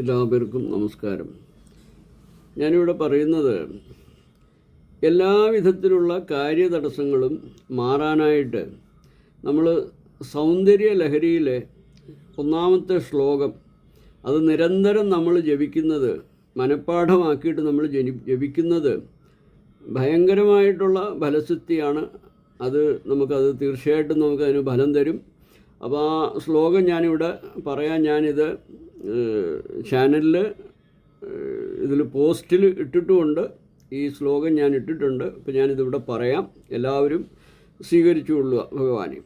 എല്ലാവർക്കും നമസ്കാരം. ഞാനിവിടെ പറയുന്നത് എല്ലാവിധത്തിലുള്ള കാര്യതടസ്സങ്ങളും മാറാനായിട്ട് നമ്മൾ സൗന്ദര്യ ലഹരിയിലെ ഒന്നാമത്തെ ശ്ലോകം അത് നിരന്തരം നമ്മൾ ജപിക്കുന്നത് മനഃപ്പാഠമാക്കിയിട്ട് നമ്മൾ ജനി ജപിക്കുന്നത് ഭയങ്കരമായിട്ടുള്ള ഫലസിദ്ധിയാണ്. അത് നമുക്കത് തീർച്ചയായിട്ടും നമുക്കതിന് ഫലം തരും. അപ്പോൾ ആ ശ്ലോകം ഞാനിവിടെ പറയാൻ ഞാനിത് ചാനലിൽ ഇതിൽ പോസ്റ്റിൽ ഇട്ടിട്ടുമുണ്ട്. ഈ ശ്ലോകം ഞാൻ ഇട്ടിട്ടുണ്ട് അപ്പോൾ ഞാനിതിവിടെ പറയാം. എല്ലാവരും സ്വീകരിച്ചുകൊള്ളുക ഭഗവാനെ.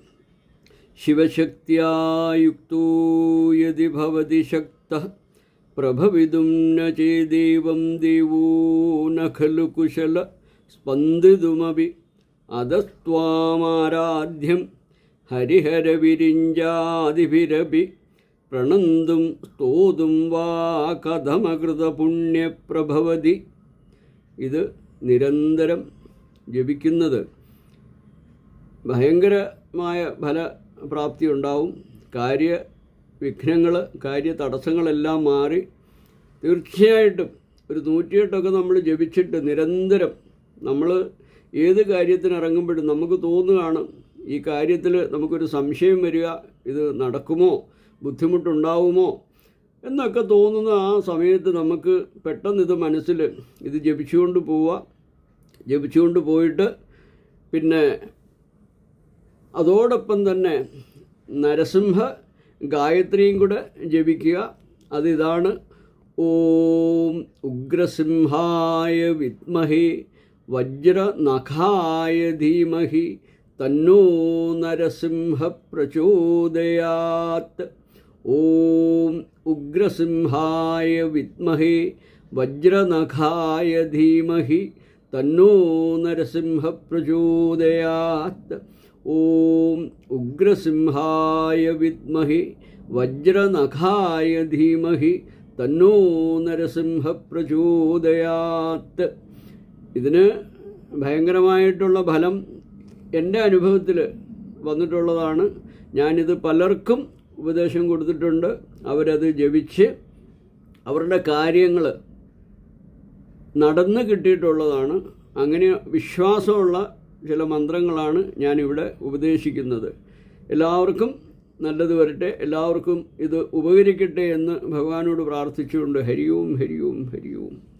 ശിവശക്തിയായുക്തോ യതി ഭവതി ശക്ത പ്രഭവിതും ന ചേദേവം ദേവോ ന കുശല സ്പന്ദിതുമപി അധസ്ത്വാമാരാധ്യം ഹരിഹരവിരിഞ്ചാതിഭിരപി പ്രണന്തും സ്തോതും വാ കഥമകൃതപുണ്യപ്രഭവതി ഇത് നിരന്തരം ജപിക്കുന്നത്. ഭയങ്കരമായ ഫലപ്രാപ്തി ഉണ്ടാവും. കാര്യ വിഘ്നങ്ങൾ കാര്യ തടസ്സങ്ങളെല്ലാം മാറി തീർച്ചയായിട്ടും ഒരു നൂറ്റിയെട്ടൊക്കെ നമ്മൾ ജപിച്ചിട്ട് നിരന്തരം നമ്മൾ ഏത് കാര്യത്തിന് ഇറങ്ങുമ്പോഴും നമുക്ക് തോന്നുകയാണ് ഈ കാര്യത്തിൽ നമുക്കൊരു സംശയം വരിക ഇത് നടക്കുമോ? ബുദ്ധിമുട്ടുണ്ടാവുമോ? എന്നൊക്കെ തോന്നുന്ന ആ സമയത്ത് നമുക്ക് പെട്ടെന്ന് ഇത് മനസ്സിൽ ഇത് ജപിച്ചുകൊണ്ട് പോവുക. ജപിച്ചുകൊണ്ട് പോയിട്ട് പിന്നെ അതോടൊപ്പം തന്നെ നരസിംഹ ഗായത്രിയും കൂടെ ജപിക്കുക. അതിതാണ് ഓം ഉഗ്രസിംഹായ വിദ്മഹി വജ്രനഖായ ധീമഹി തന്നോ നരസിംഹ പ്രചോദയാത്ത് ഓം ഉഗ്രസിംഹായ വിദ്മഹി വജ്രനഖായ ധീമഹി തന്നോ നരസിംഹ പ്രചോദയാത്ത് ഓം ഉഗ്രസിംഹായ വിദ്മഹി വജ്രനഖായ ധീമഹി തന്നോ നരസിംഹ പ്രചോദയാത്ത് ഇതിന് ഭയങ്കരമായിട്ടുള്ള ഫലം എന്റെ അനുഭവത്തിൽ വന്നിട്ടുള്ളതാണ്. ഞാനിത് പലർക്കും ഉപദേശം കൊടുത്തിട്ടുണ്ട്. അവരത് ജപിച്ച് അവരുടെ കാര്യങ്ങൾ നടന്ന് കിട്ടിയിട്ടുള്ളതാണ്. അങ്ങനെ വിശ്വാസമുള്ള ചില മന്ത്രങ്ങളാണ് ഞാനിവിടെ ഉപദേശിക്കുന്നത്. എല്ലാവർക്കും നല്ലത് വരട്ടെ. എല്ലാവർക്കും ഇത് ഉപകരിക്കട്ടെ എന്ന് ഭഗവാനോട് പ്രാർത്ഥിച്ചുകൊണ്ട് ഹരിയും ഹരിയും ഹരിയോം.